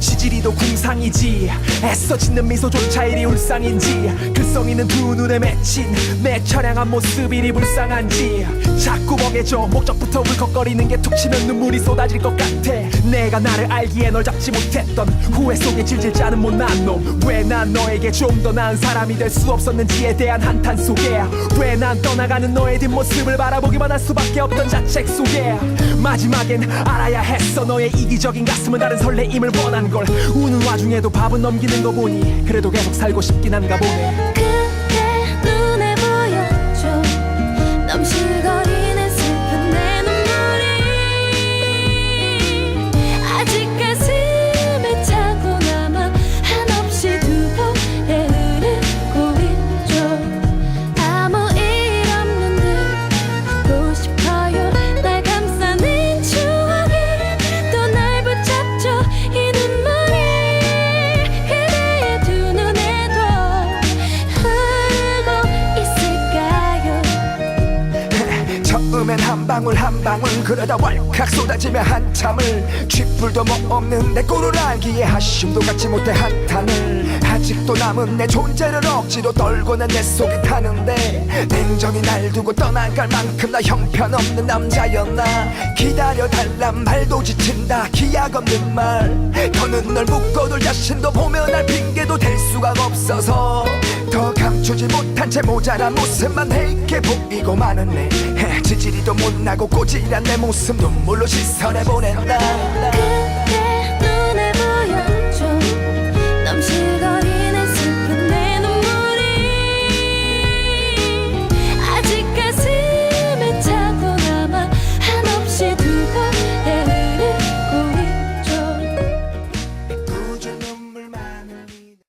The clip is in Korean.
지지리도 궁상이지. 애써 짓는 미소조차 이리 울상인지. 글썽이는 두 눈에 맺힌 내 처량한 모습 이리 불쌍한지. 자 꾸 먹여줘. 목적부터 울컥거리는 게 툭 치면 눈물이 쏟아질 것 같아. 내가 나를 알기에 널 잡지 못했던 후회 속에 질질 짜는 못난 놈 왜 난 너에게 좀 더 나은 사람이 될 수 없었는지에 대한 한탄 속에. 왜 난 떠나가는 너의 뒷모습을 바라보기만 할 수밖에 없던 자책 속에. 마지막엔 알아야 했어. 너의 이기적인 가슴은 다른 설레임을 원한 걸. 우는 와중에도 밥은 넘기는 거 보니 그래도 계속 살고 싶긴 한가 보네 처음엔 한 방울 한 방울 그러다 왈칵 쏟아지며 한참을 쥐뿔도 뭐 없는 내 꼴을 알기에 한심도 갖지 못해 한탄을 아직도 남은 내 존재를 억지로 떨고는 내 속에 타는데 냉정히 날 두고 떠나갈 만큼 나 형편없는 남자였나 기다려달란 말도 지친다 기약 없는 말 더는 널 묶어둘 자신도 보면 날 핑계도 댈 수가 없어서 더 감추지 못한 채 모자란 모습만 내게 보이고 마는 내 지지리도 못나고 꼬질한 내 모습 눈물로 시선해 보낸다